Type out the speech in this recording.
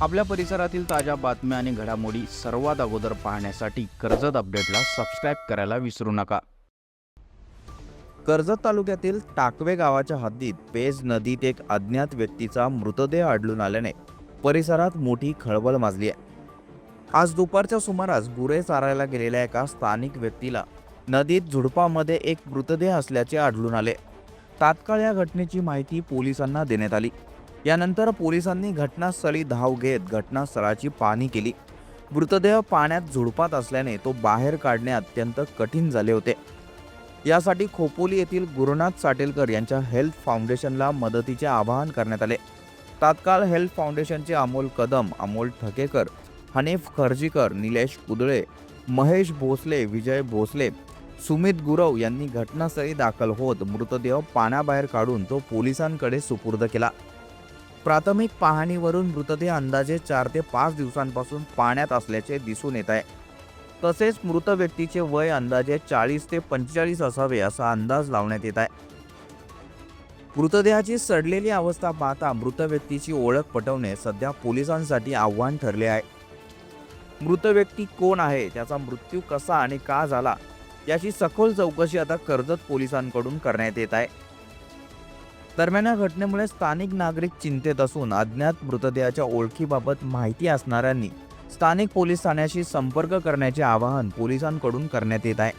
आपल्या परिसरातील ताज्या बातम्या आणि घडामोडी सर्वात अगोदर पाहण्यासाठी कर्जत अपडेटला सबस्क्राईब करायला विसरू नका. कर्जत तालुक्यातील टाकवे गावाच्या हद्दीत पेज नदीत एक अज्ञात व्यक्तीचा मृतदेह आढळून आल्याने परिसरात मोठी खळबळ माजली आहे. आज दुपारच्या सुमारास गुरे चारायला गेलेल्या एका स्थानिक व्यक्तीला नदीत झुडपामध्ये एक मृतदेह असल्याचे आढळून आले. तात्काळ या घटनेची माहिती पोलिसांना देण्यात आली. यानंतर पोलिसांनी घटनास्थळी धाव घेत घटनास्थळाची पाहणी केली. मृतदेह पाण्यात झुडपात असल्याने तो बाहेर काढणे अत्यंत कठीण झाले होते. यासाठी खोपोली येथील गुरुनाथ साटेलकर यांच्या हेल्थ फाउंडेशनला मदतीचे आवाहन करण्यात आले. तात्काळ हेल्थ फाउंडेशनचे अमोल कदम अमोल ठकेकर हनीफ खर्जीकर निलेश कुदळे महेश भोसले विजय भोसले सुमित गुरव यांनी घटनास्थळी दाखल होत मृतदेह पाण्याबाहेर काढून तो पोलिसांकडे सुपूर्द केला. प्राथमिक पाहणीवरून मृतदेह अंदाजे चार ते पाच दिवसांपासून पाण्यात असल्याचे दिसून येत आहे. तसेच मृत व्यक्तीचे वय अंदाजे चाळीस ते पंचेचाळीस असावे असा अंदाज लावण्यात येत आहे. मृतदेहाची सडलेली अवस्था पाहता मृत व्यक्तीची ओळख पटवणे सध्या पोलिसांसाठी आव्हान ठरले आहे. मृत व्यक्ती कोण आहे? त्याचा मृत्यू कसा आणि का झाला? याची सखोल चौकशी आता कर्जत पोलिसांकडून करण्यात येत आहे. दरम्यान या घटनेमुळे स्थानिक नागरिक चिंतेत असून अज्ञात मृतदेहाच्या ओळखीबाबत माहिती असणाऱ्यांनी स्थानिक पोलीस ठाण्याशी संपर्क करण्याचे आवाहन पोलिसांकडून करण्यात येत आहे.